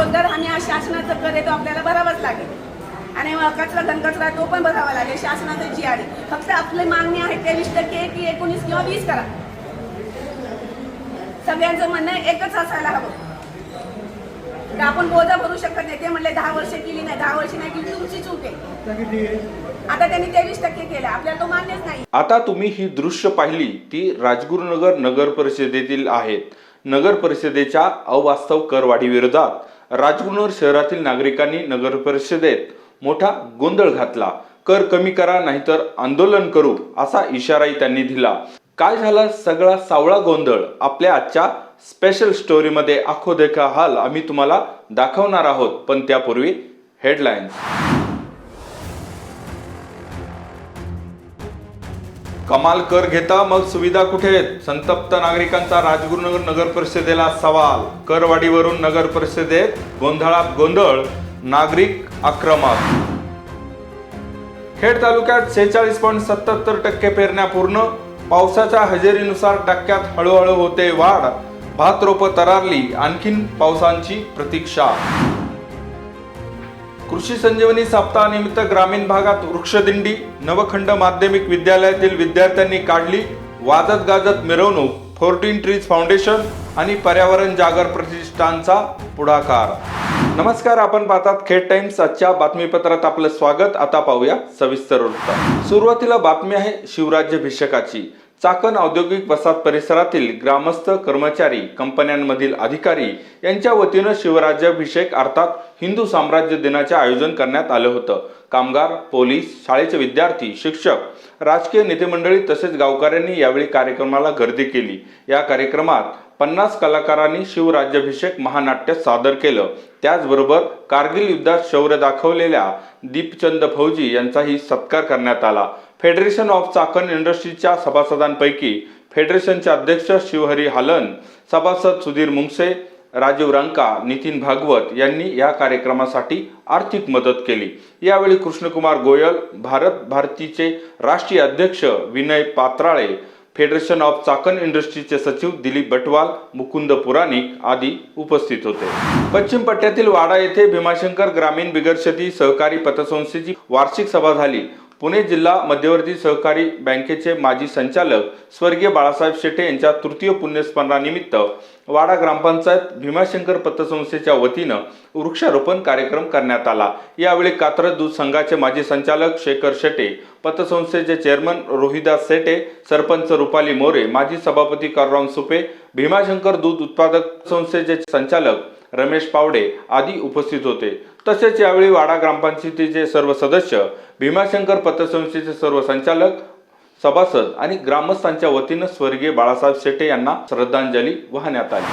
रोजगार हमी हा शासनाचं करे तो आपल्याला भरावाच लागेल. आणि कचरा घनकचरा तो पण भरावा लागेल शासनाचं जी आहे फक्त आपली मागणी आहे तेवीस टक्के की एकोणीस किंवा वीस करा. सगळ्यांचं म्हणणं एकच असायला हवं. का आपण बोजा भरू शकत नाही. ते म्हणले दहा वर्ष केली नाही. दहा वर्ष नाही केली तुमची चूक आहे. आता त्यांनी तेवीस टक्के केलं. आपल्याला तो मान्यच नाही. आता तुम्ही ही दृश्य पाहिली ती राजगुरुनगर नगर परिषदेतील आहेत. नगर परिषदेच्या अवास्तव करवाढी विरोधात शहरातील नागरिकांनी नगर परिषदेत मोठा गोंधळ घातला. कर कमी करा नाहीतर आंदोलन करू असा इशाराही त्यांनी दिला. काय झाला सगळा सावळा गोंधळ? आपल्या आजच्या स्पेशल स्टोरीमध्ये आखो देखा हाल आम्ही तुम्हाला दाखवणार आहोत. पण त्यापूर्वी हेडलाईन्स कमाल कर घेता मग सुविधा कुठे आहेत? संतप्त नागरिकांचा राजगुरुनगर नगर परिषदेला सवाल. करवाढीवरून नगर परिषदेत गोंधळात गोंधळ नागरिक आक्रमक. खेड तालुक्यात शेहेचाळीस पॉईंट सत्याहत्तर टक्के पेरण्या पूर्ण. पावसाच्या हजेरीनुसार टक्क्यात हळूहळू होते वाढ. भात रोपं तरारली आणखीन पावसांची प्रतीक्षा. कृषी संजीवनी सप्ताहानिमित्त ग्रामीण भागात वृक्षदिंडी नवखंड माध्यमिक विद्यालयातील विद्यार्थ्यांनी काढली वाजत गाजत मिरवणूक फोर्टीन ट्रीज फाउंडेशन आणि पर्यावरण जागर प्रतिष्ठानचा पुढाकार. नमस्कार आपण पाहतात खेड टाइम्स. आजच्या बातमीपत्रात आपलं स्वागत. आता पाहूया सविस्तर वृत्त. सुरुवातीला बातमी आहे शिवराज्याभिषेकाची. चाकण औद्योगिक वसाहत परिसरातील ग्रामस्थ कर्मचारी कंपन्यांमधील अधिकारी यांच्या वतीनं शिवराज्याभिषेक अर्थात हिंदू साम्राज्य दिनाचे आयोजन करण्यात आलं होतं. कामगार पोलीस शाळेचे विद्यार्थी शिक्षक राजकीय नेतेमंडळी तसेच गावकऱ्यांनी यावेळी कार्यक्रमाला गर्दी केली. या कार्यक्रमात पन्नास कलाकारांनी शिवराज्याभिषेक महानाट्य सादर केलं. त्याचबरोबर कारगिल युद्धात शौर्य दाखवलेल्या दीपचंद फौजी यांचाही सत्कार करण्यात आला. फेडरेशन ऑफ चाकण इंडस्ट्रीजच्या सभासदांपैकी फेडरेशनचे अध्यक्ष शिवहरी हालन सभासद सुधीर मुंगसे राजीव रंका नितीन भागवत यांनी या कार्यक्रमासाठी आर्थिक मदत केली. यावेळी कृष्णकुमार गोयल भारत भारतीचे राष्ट्रीय अध्यक्ष विनय पात्राळे फेडरेशन ऑफ चाकण इंडस्ट्रीचे सचिव दिलीप बटवाल मुकुंद पुराणिक आदी उपस्थित होते. पश्चिम पट्ट्यातील वाडा येथे भीमाशंकर ग्रामीण बिगरशेती सहकारी पतसंस्थेची वार्षिक सभा झाली. पुणे जिल्हा मध्यवर्ती सहकारी बँकेचे माजी संचालक स्वर्गीय बाळासाहेब शेटे यांच्या तृतीय पुण्यस्मरणानिमित्त वाडा ग्रामपंचायत भीमाशंकर पतसंस्थेच्या वतीनं वृक्षारोपण कार्यक्रम करण्यात आला. यावेळी कात्रज दूध संघाचे माजी संचालक शेखर शेटे पतसंस्थेचे चेअरमन रोहिदास सेटे सरपंच रुपाली मोरे माजी सभापती करराम सुपे भीमाशंकर दूध उत्पादक संस्थेचे संचालक रमेश पावडे आदी उपस्थित होते. तसेच यावेळी वाडा ग्रामपंचायतीचे सर्व सदस्य भीमाशंकर पतसंस्थेचे सर्व संचालक सभासद आणि ग्रामस्थांच्या वतीनं स्वर्गीय बाळासाहेब शेटे यांना श्रद्धांजली वाहण्यात आली.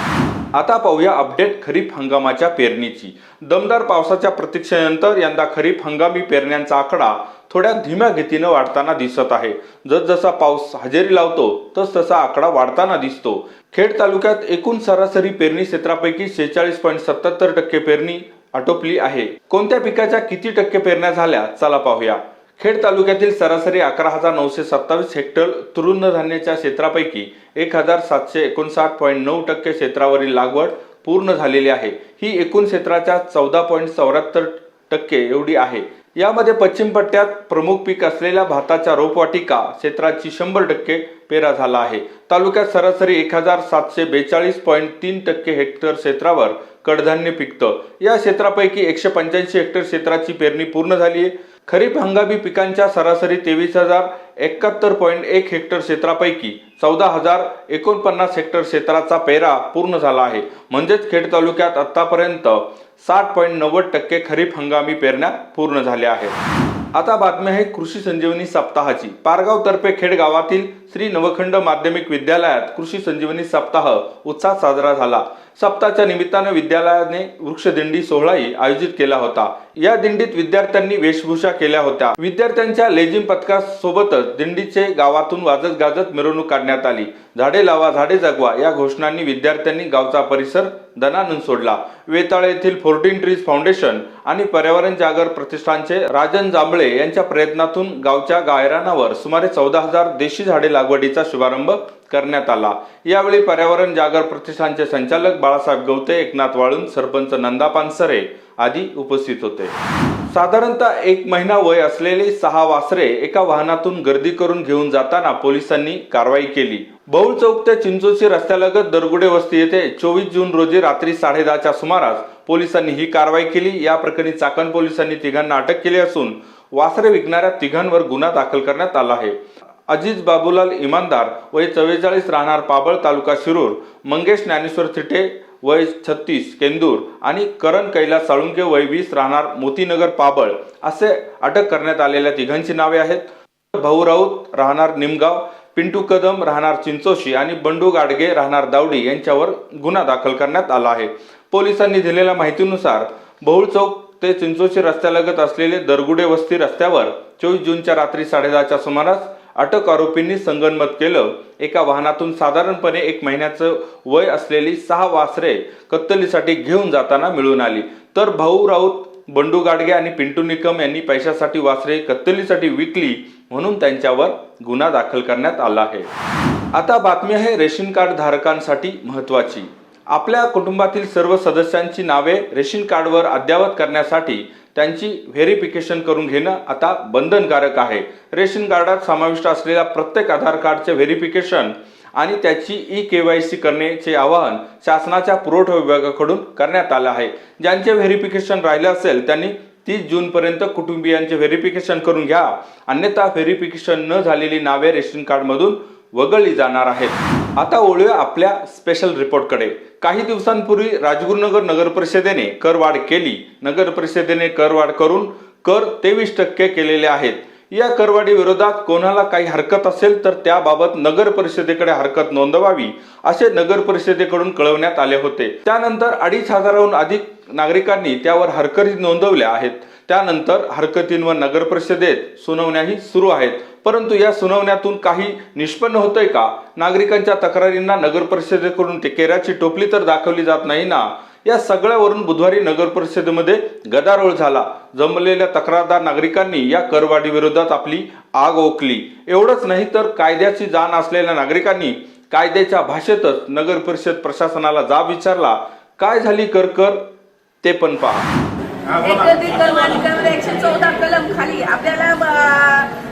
आता पाहूया अपडेट खरीप हंगामाच्या पेरणीची. दमदार पावसाच्या प्रतीक्षेनंतर यंदा खरीप हंगामी पेरण्यांचा आकडा थोड्या धीम्या गतीनं वाढताना दिसत आहे. जसजसा पाऊस हजेरी लावतो तस तसा आकडा वाढताना दिसतो. खेड तालुक्यात एकूण सरासरी पेरणी क्षेत्रापैकी शेहेचाळीस पॉईंट सत्याहत्तर टक्के पेरणी आटोपली आहे. कोणत्या पिकाच्या किती टक्के पेरण्या झाल्या? चला पाहूया. खेड तालुक्यातील सरासरी अकरा हजार नऊशे सत्तावीस हेक्टर तृणधान्याच्या क्षेत्रापैकी एक हजार सातशे एकोणसाठ पॉईंट नऊ टक्के क्षेत्रावरील लागवड पूर्ण झालेली आहे. ही एकूण क्षेत्राच्या चौदा पॉईंट चौऱ्याहत्तर टक्के एवढी आहे. यामध्ये पश्चिम पट्ट्यात प्रमुख पीक असलेल्या भाताच्या रोपवाटिका क्षेत्राची शंभर टक्के पेरा झाला आहे. तालुक्यात सरासरी एक हजार सातशे बेचाळीस पॉईंट तीन टक्के हेक्टर क्षेत्रावर कडधान्य पिकतं. या क्षेत्रापैकी एकशे पंच्याऐंशी हेक्टर क्षेत्राची पेरणी पूर्ण झाली आहे. खरीप हंगामी पिकांच्या सरासरी तेवीस हजार एकाहत्तर पॉईंट एक हेक्टर क्षेत्रापैकी चौदा हजार एकोणपन्नास हेक्टर क्षेत्राचा पेरा पूर्ण झाला आहे. म्हणजेच खेड तालुक्यात आतापर्यंत साठ पॉईंट नव्वद टक्के खरीप हंगामी पेरण्या पूर्ण झाल्या आहेत. आता बातमी आहे कृषी संजीवनी सप्ताहाची. पारगाव तर्फे खेड गावातील श्री नवखंड माध्यमिक विद्यालयात कृषी संजीवनी सप्ताह उत्साहात साजरा झाला. सप्ताहाच्या निमित्तानं विद्यालयाने वृक्षदिंडी सोहळाही आयोजित केला होता. या दिंडीत विद्यार्थ्यांनी वेशभूषा केल्या होत्या. विद्यार्थ्यांच्या लेझिम पथकासोबतच दिंडीचे गावातून वाजत गाजत मिरवणूक काढण्यात आली. झाडे लावा झाडे जगवा या घोषणांनी विद्यार्थ्यांनी गावचा परिसर दणानून सोडला. वेताळ येथील फोर्टीन ट्रीज फाउंडेशन आणि पर्यावरण जागर प्रतिष्ठानचे राजन जांभळे यांच्या प्रयत्नातून गावच्या गायरानावर सुमारे चौदा हजार देशी झाडे लागवडीचा शुभारंभ करण्यात आला. यावेळी पर्यावरण जागर प्रतिष्ठानचे संचालक बाळासाहेब गवते एकनाथ वाळून सरपंच नंदा पानसरे आदी उपस्थित होते. साधारणतः एक महिना वय असलेले सहा वासरे एका वाहनातून गर्दी करून घेऊन जाताना पोलिसांनी कारवाई केली. बहुळ चौक ते चिंचोशी रस्त्यालगत दरगुडे वस्ती येथे चोवीस जून रोजी रात्री साडेदहाच्या सुमारास पोलिसांनी ही कारवाई केली. या प्रकरणी चाकण पोलिसांनी तिघांना अटक केली असून वासरे विकणाऱ्या तिघांवर गुन्हा दाखल करण्यात आला आहे. अजिज बाबूलाल इमानदार वय चव्वेचाळीस राहणार पाबळ तालुका शिरूर मंगेश ज्ञानेश्वर थिटे वय छत्तीस केंदूर आणि करण कैलास साळुंके वय वीस राहणार मोतीनगर पाबळ असे अटक करण्यात आलेल्या तिघांची नावे आहेत. भाऊ राऊत राहणार निमगाव पिंटू कदम राहणार चिंचोशी आणि बंडू गाडगे राहणार दावडी यांच्यावर गुन्हा दाखल करण्यात आला आहे. पोलिसांनी दिलेल्या माहितीनुसार बहुळ चौक ते चिंचोशी रस्त्यालगत असलेले दरगुडे वस्ती रस्त्यावर चोवीस जूनच्या रात्री साडेदहाच्या सुमारास अटक आरोपींनी संगनमत केलं. एका वाहनातून साधारणपणे एक महिन्याचं वय असलेली सहा वासरे कत्तलीसाठी घेऊन जाताना मिळून आली. तर भाऊ राऊत बंडू गाडगे आणि पिंटू निकम यांनी पैशासाठी वासरे कत्तलीसाठी विकली म्हणून त्यांच्यावर गुन्हा दाखल करण्यात आला आहे. आता बातमी आहे रेशन कार्ड धारकांसाठी महत्वाची आपल्या कुटुंबातील सर्व सदस्यांची नावे रेशन कार्डवर अद्ययावत करण्यासाठी त्यांची व्हेरिफिकेशन करून घेणं आता बंधनकारक आहे. रेशन कार्डात समाविष्ट असलेल्या प्रत्येक आधार कार्डचे व्हेरिफिकेशन आणि त्याची ई के वाय सी करण्याचे आवाहन शासनाच्या पुरवठा विभागाकडून करण्यात आलं आहे. ज्यांचे व्हेरिफिकेशन राहिले असेल त्यांनी तीस जूनपर्यंत कुटुंबियांचे व्हेरिफिकेशन करून घ्या. अन्यथा व्हेरिफिकेशन न झालेली नावे रेशन कार्डमधून वगळली जाणार आहेत. आता ओळूया आपल्या स्पेशल रिपोर्टकडे काही दिवसांपूर्वी राजगुरुनगर नगर परिषदेने करवाढ केली. नगर परिषदेने करवाढ करून कर तेवीस टक्के केलेले आहेत. या करवाढी विरोधात कोणाला काही हरकत असेल तर त्याबाबत नगर परिषदेकडे हरकत नोंदवावी असे नगर परिषदेकडून कळवण्यात आले होते. त्यानंतर अडीच हजाराहून अधिक नागरिकांनी त्यावर हरकती नोंदवल्या आहेत. त्यानंतर हरकतींवर नगर परिषदेत सुनावण्याही सुरू आहेत. परंतु या सुनावण्यातून काही निष्पन्न होतंय का? नागरिकांच्या तक्रारींना नगर परिषदेकडून टेकेऱ्याची टोपली तर दाखवली जात नाही ना? या सगळ्यावरून बुधवारी नगर परिषदेमध्ये गदारोळ झाला. जमलेल्या तक्रारदार नागरिकांनी या करवाढी विरोधात आपली आग ओकली. एवढंच नाही तर कायद्याची जाण असलेल्या नागरिकांनी कायद्याच्या भाषेतच नगर परिषद प्रशासनाला जाब विचारला. काय झाली कर कर ते पण पहा. एकशे चौदा कलम खाली आपल्याला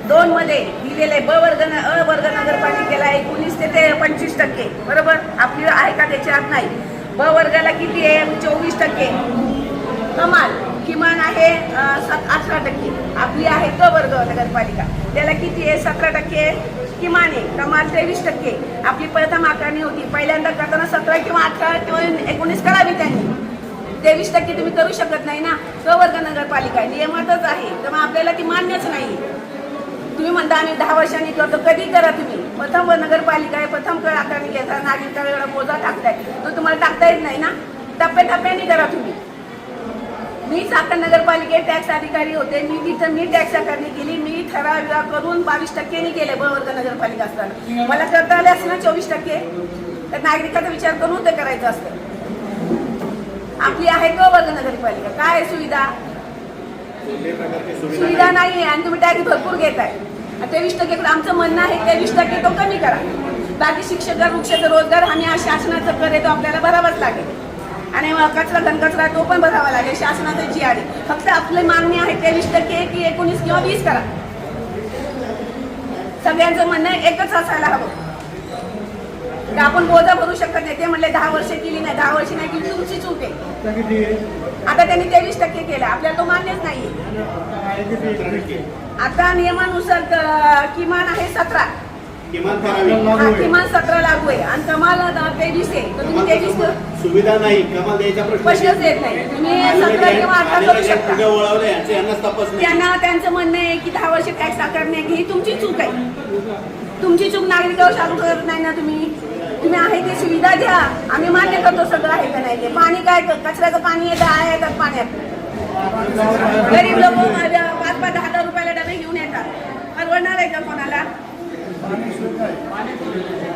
दोन मध्ये दिलेलं ब वर्ग अ वर्ग नगरपालिकेला एकोणीस ते ते पंचवीस टक्के. बरोबर? आपली आहे का त्याच्यात नाही? ब वर्गाला किती आहे? चोवीस टक्के. कमाल. किमान आहे सत सात अठरा टक्के. आपली आहे क वर्ग नगरपालिका. त्याला किती आहे? सतरा टक्के. किमान आहे. कमाल तेवीस टक्के. आपली प्रथम आकारणी होती. पहिल्यांदा करताना सतरा किंवा अठरा किंवा एकोणीस करावी त्यांनी. तेवीस टक्के तुम्ही करू शकत नाही ना? क वर्ग नगरपालिका आहे, नियमातच आहे. तर मग आपल्याला ती मान्यच नाही. तुम्ही म्हणता आम्ही दहा वर्षांनी करतो. कधी करा तुम्ही? प्रथम नगरपालिका आहे प्रथम कर आकारणी घ्यायचा नागरिकांना एवढा बोजा टाकताय तो तुम्हाला टाकता येत नाही ना? टप्प्याटप्प्याने करा तुम्ही. मी चाकण नगरपालिकेत टॅक्स अधिकारी होते. मी तिथं मी टॅक्स आकारणी केली. मी ठराव करून बावीस टक्क्यांनी केले ब वर्ग नगरपालिका असताना. मला करता आले असते ना चोवीस टक्के? तर नागरिकाचा विचार करून ते करायचं असतं. आपली आहे क वर्ग नगरपालिका? काय आहे सुविधा? सुविधा नाही आहे आणि तुम्ही टॅक्स भरपूर घेताय. आणि तेवीस टक्के आमचं म्हणणं आहे तेवीस टक्के तो कमी करा. बाकी शिक्षक वृक्ष रोजगार हमी हा शासनाचा कर आहे तो आपल्याला भरावाच लागेल. आणि मग कचरा घनकचरा तो पण भरावा लागेल शासनाचं जी आहे फक्त आपले मागणी आहे तेवीस टक्के की एकोणीस किंवा वीस करा. सगळ्यांचं म्हणणं एकच असायला हवं. आपण बोजा भरू शकत नाही ते म्हणले दहा वर्ष केली नाही दहा वर्ष नाही केली तुमची चूक आहे. आता त्यांनी तेवीस टक्के केलं. आपल्याला तो मान्यच नाहीये. आता नियमानुसार किमान आहे सतरा. हा किमान सतरा लागू आहे. आणि कमाल तेवीस आहे. तर तुम्ही तेवीस सुविधा नाही. कमाल द्यायचा प्रश्नच येत नाही. तुम्ही सतरा किंवा अठरा करू शकता. नाही. त्यांना त्यांचं म्हणणं आहे की दहा वर्ष टॅक्स आकारणे ही तुमची चूक आहे. तुमची चूक नागरिकावर चालू करत नाही ना तुम्ही? तुम्ही आहे ते सुविधा द्या आम्ही मान्य करतो सगळं आहे का नाही ते. पाणी काय कचऱ्याचं पाणी येतं आहे येतात पाण्यात. गरीब लोक पाच पाच दहा दहा रुपयाला डबे घेऊन येतात. परवडणार आहे का कोणाला?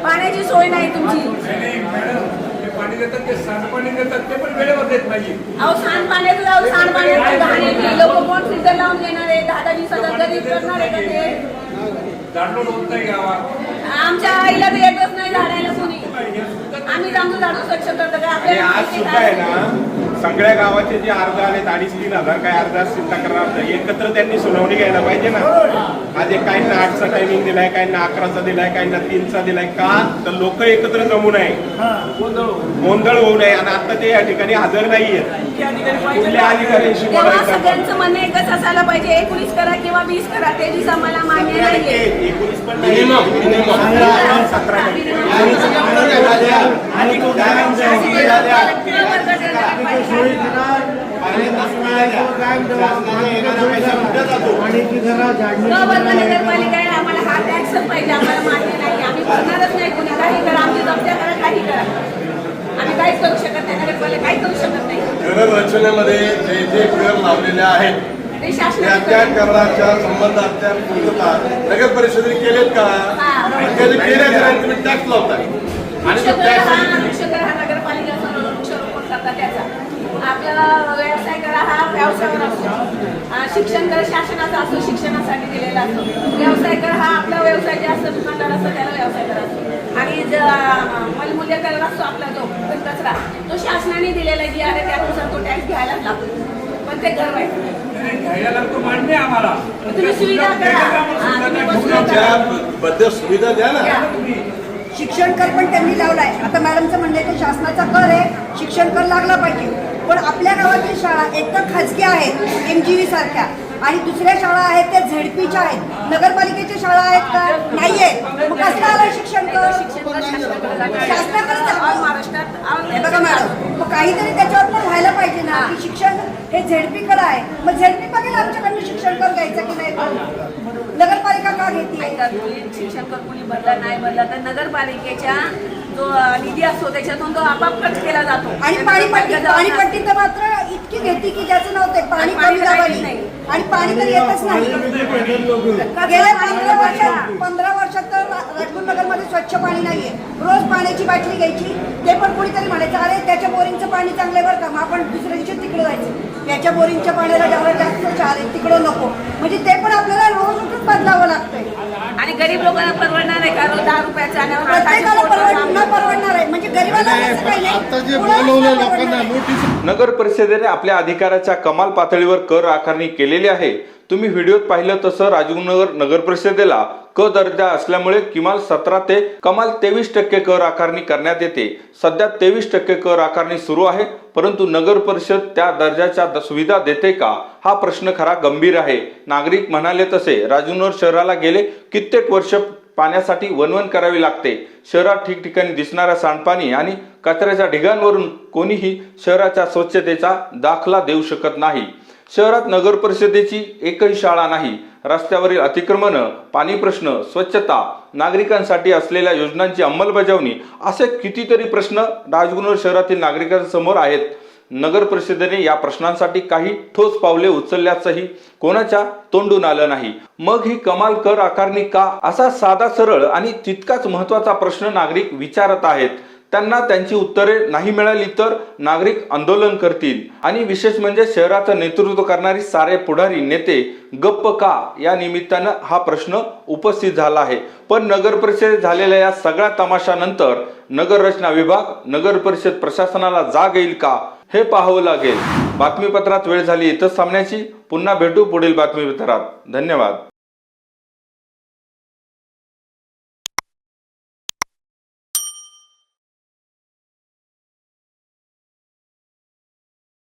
पाण्याची सोय नाही तुमची. पाणी देतात ते सांडपाणी देतात ते पण वेळेवर देत नाही अहो सांडपाण्याचं जाऊ सांडपाण्याचं घाण येते लोक कोण फिल्टर लावून घेणार आहे दहा दहा दिवसाचा गरीब करणार आहे का ते? डाउनलोड होत नाही गावात. आमच्या आईला तर येतच नाही झाडायला कोणी. आम्ही आमचं झाड स्वच्छ करतो आपल्याला सगळ्या गावाचे जे अर्ज आलेत अडीच तीन हजार काय अर्ज असतील तक्रार एकत्र त्यांनी सुनावणी घ्यायला पाहिजे ना. आज एक काहींना आठचा टायमिंग दिलाय काहींना अकराचा दिलाय काहींना तीनचा दिलाय. का? तर लोक एकत्र जमू नये. गोंधळ होऊ नये. आणि आता ते या ठिकाणी हजर नाहीये कुठल्या अधिकाऱ्यांशी तेव्हा बोलायचं? सगळ्यांचं म्हणणं एकच असायला पाहिजे. एकोणीस करा किंवा वीस करा. ते दिवस आम्हाला मान्य नाहीये. एकोणीस पण नाही. सतरा नगरपालिका आहे आम्हाला हा टॅक्स पाहिजे आम्हाला मान्य नाही. आम्ही भरणारच नाही कुणी काही करा आमची जमत्या करा काही करा. आम्ही काहीच करू शकत नाही नगरपालिका काही करू शकत नाही. कर रचनेमध्ये जे जे कर लावलेले आहेत ते त्या त्या कराच्या संबंधात त्या पूर्तता नगर परिषदेने केलेत का? आणि ते जे केले नाही तुम्ही टॅक्स लावताय. आणि तो टॅक्स वृक्षकर हा नगरपालिका वृक्षारोपण करतात त्याचा आपल्याला व्यवसाय करा हा व्यवसायावर असतो. शिक्षण कर शासनाचा असतो शिक्षणासाठी दिलेला असतो. व्यवसाय कर हा आपला व्यवसाय जे असतो दुकानदार असतो त्याला व्यवसाय कर असतो. आणि ज- मलमूल्य कर असतो आपला जो कचरा तो शासनाने दिलेला जी आहे त्यानुसार तो टॅक्स घ्यायलाच लागतो पण ते घर घ्यायला आम्हाला. तुम्ही सुविधा करा. सुविधा द्या ना. द्या. शिक्षण कर पण त्यांनी लावलाय. आता मॅडमचं म्हणणं आहे की शासनाचा कर आहे. शिक्षण कर लागला पाहिजे. पण आपल्या गावातील शाळा एक तर खाजगी आहेत एम जी व्ही सारख्या. आणि दुसऱ्या शाळा आहेत त्या झेडपीच्या आहेत. नगरपालिकेच्या शाळा आहेत का? नाही आहेत मग कसं आलं शिक्षण शिक्षण शासनाकडे बघा मॅडम मग काहीतरी त्याच्यावर पण व्हायला पाहिजे ना की शिक्षण हे झेडपीकडे आहे. मग झेडपी बघेल आमच्याकडनं शिक्षण कर घ्यायचं की नाही नगरपालिका का घेते? शिक्षण कर कुणी भरला नाही भरला तर नगरपालिकेच्या जो निधी असतो त्याच्यातून तो आपाप खर्च केला जातो. आणि पाणीपट्टी पाणीपट्टी तर मात्र इतकी घेते की ज्याचं नव्हते. पाणी कमी दाबाने नाही. आणि पाणी तर येतच नाही. गेल्या पंधरा वर्षात पंधरा वर्षात तर राजगुरुनगरमध्ये स्वच्छ पाणी नाहीये. रोज पाण्याची बाटली घ्यायची. ते पण कोणीतरी म्हणायचं अरे त्याच्या बोरिंगचं पाणी चांगलं बरं का. मग आपण दुसऱ्या दिवशी तिकडे जायचं. त्याच्या बोरिंगच्या पाण्याला जेवढं जास्त चार आहे तिकडं नको. म्हणजे ते पण आपल्याला रोज उठून बदलावं लागतंय. आणि गरीब लोकांना परवडणार आहे का? रोज दहा रुपयाचा आणि प्रत्येकाला परवड न परवडणार आहे. म्हणजे गरीबाला असं काही आता जे नाही कुणालाच बोलवलं नाही लोकांना परवडणार. नोटीस नगर परिषदेने आपल्या अधिकाराच्या कमाल पातळीवर कर आकारणी केलेली आहे. तुम्ही व्हिडिओत पाहिलं तसं राजीवनगर नगर परिषदेला क दर्जा असल्यामुळे किमान सतरा ते कमाल तेवीस टक्के कर आकारणी करण्यात येते. सध्या तेवीस टक्के कर आकारणी सुरू आहे परंतु नगर परिषद त्या दर्जाच्या द- सुविधा देते का? हा प्रश्न खरा गंभीर आहे. नागरिक म्हणाले तसे राजूनगर शहराला गेले कित्येक वर्ष पाण्यासाठी वनवन करावी लागते. शहरात ठिकठिकाणी दिसणाऱ्या सांडपाणी आणि कचऱ्याच्या ढिगांवरून कोणीही शहराच्या स्वच्छतेचा दाखला देऊ शकत नाही. शहरात नगर परिषदेची एकही शाळा नाही. रस्त्यावरील अतिक्रमण पाणी प्रश्न स्वच्छता नागरिकांसाठी असलेल्या योजनांची अंमलबजावणी असे कितीतरी प्रश्न राजगुरुनगर शहरातील नागरिकांसमोर आहेत. नगर परिषदेने या प्रश्नांसाठी काही ठोस पावले उचलल्याचंही कोणाच्या तोंडून आलं नाही. मग ही कमाल कर आकारणी का? असा साधा सरळ आणि तितकाच महत्त्वाचा प्रश्न नागरिक विचारत आहेत. त्यांना त्यांची उत्तरे नाही मिळाली तर नागरिक आंदोलन करतील. आणि विशेष म्हणजे शहराचं नेतृत्व करणारी सारे पुढारी नेते गप्प का या निमित्तानं हा प्रश्न उपस्थित झाला आहे. पण नगर परिषद झालेल्या या सगळ्या तमाशानंतर नगर रचना विभाग नगर परिषद प्रशासनाला जाग येईल का हे पाहावं लागेल. बातमीपत्रात वेळ झाली इथं सामन्याची पुन्हा भेटू पुढील बातमीपत्रात. धन्यवाद.